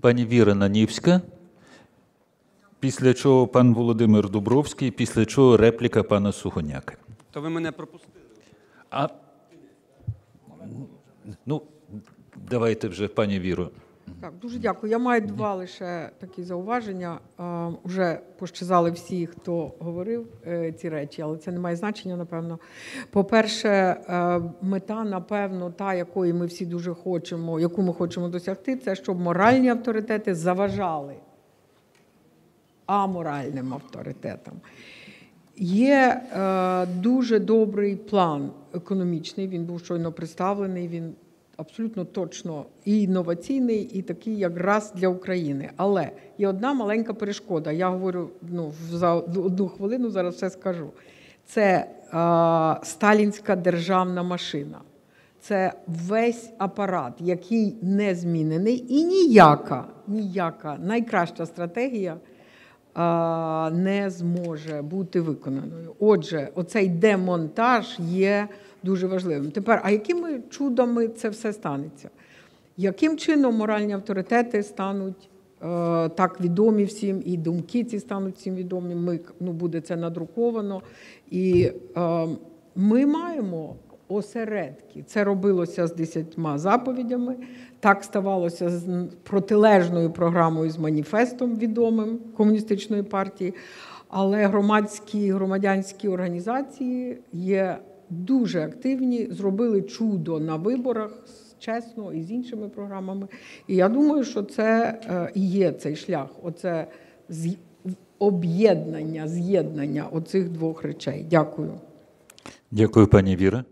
Пані Віра Нанівська. Після чого пан Володимир Дубровський, після чого репліка пана Сухоняка. То ви мене пропустили. А ну, давайте вже, пані Віро. Так, дуже дякую. Я маю два лише такі зауваження. Уже пощазали всі, хто говорив е, ці речі, але це не має значення, напевно. По-перше, е, мета, напевно, та, якої ми всі дуже хочемо, яку ми хочемо досягти, це щоб моральні авторитети заважали аморальним авторитетам. Є е, дуже добрий план економічний. Він був щойно представлений. Він абсолютно точно і інноваційний, і такий якраз для України. Але є одна маленька перешкода. Я говорю ну, за одну хвилину, зараз все скажу. Це е, сталінська державна машина. Це весь апарат, який не змінений, і ніяка, ніяка найкраща стратегія а, не зможе бути виконаною. Отже, оцей демонтаж є дуже важливим. Тепер, а якими чудами це все станеться? Яким чином моральні авторитети стануть е, так відомі всім, і думки ці стануть всім відомі? Ми ну, буде це надруковано. І е, ми маємо осередки. Це робилося з десятьма заповідями. Так ставалося з протилежною програмою з маніфестом відомим комуністичної партії. Але громадські громадянські організації є дуже активні, зробили чудо на виборах чесно і з іншими програмами. І я думаю, що це е, і є цей шлях. Оце з- об'єднання, з'єднання оцих двох речей. Дякую. Дякую, пані Віра.